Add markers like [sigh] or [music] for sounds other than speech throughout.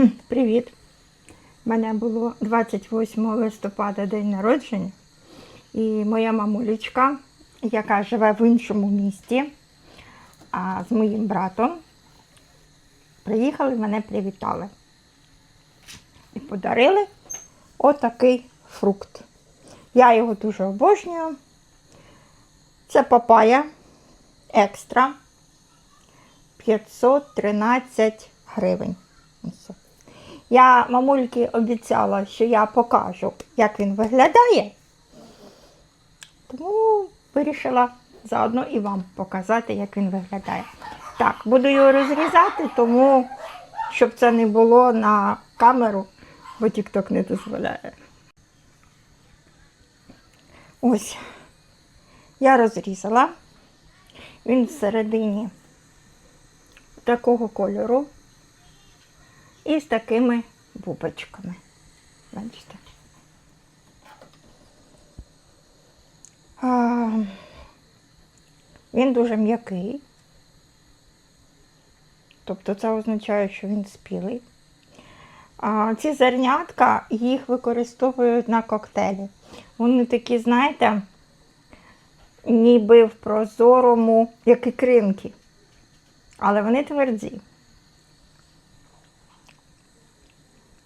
[clears throat] Привіт! У мене було 28 листопада день народження. І моя мамулечка, яка живе в іншому місті, а з моїм братом, приїхали, мене привітали. І подарили отакий фрукт. Я його дуже обожнюю. Це папая екстра 513 гривень. Я мамульки обіцяла, що я покажу, як він виглядає. Тому вирішила заодно і вам показати, як він виглядає. Так, буду його розрізати, тому щоб це не було на камеру, бо TikTok не дозволяє. Ось. Я розрізала. Він всередині такого кольору і з такими бубочками. Бачите? А, він дуже м'який. Тобто це означає, що він спілий. А ці зернятка їх використовують на коктейлі. Вони такі, знаєте, ніби в прозорому, як ікринки. Але вони тверді.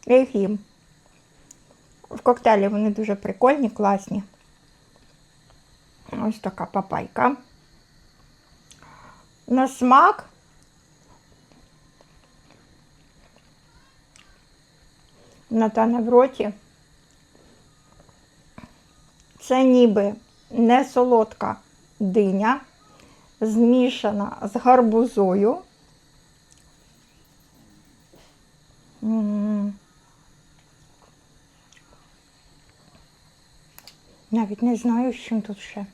Їх їм. В коктейлі вони дуже прикольні, класні. Ось така папайка. На смак. Натане в роті. Це ніби не солодка диня, змішана з гарбузою. М. Навіть не знаю, з чим тут ще.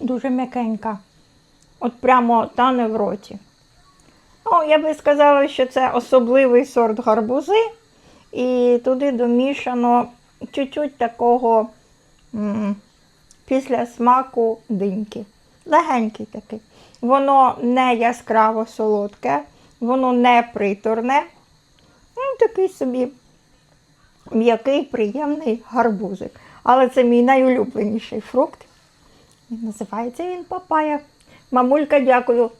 Дуже м'якенька. От прямо тане в роті. Ну, я би сказала, що це особливий сорт гарбузи, і туди домішано чуть-чуть такого м, після смаку диньки. Легенький такий. Воно не яскраво солодке, воно не приторне. Ну, такий собі м'який, приємний гарбузик. Але це мій найулюбленіший фрукт. І називається він папая. Мамулька, дякую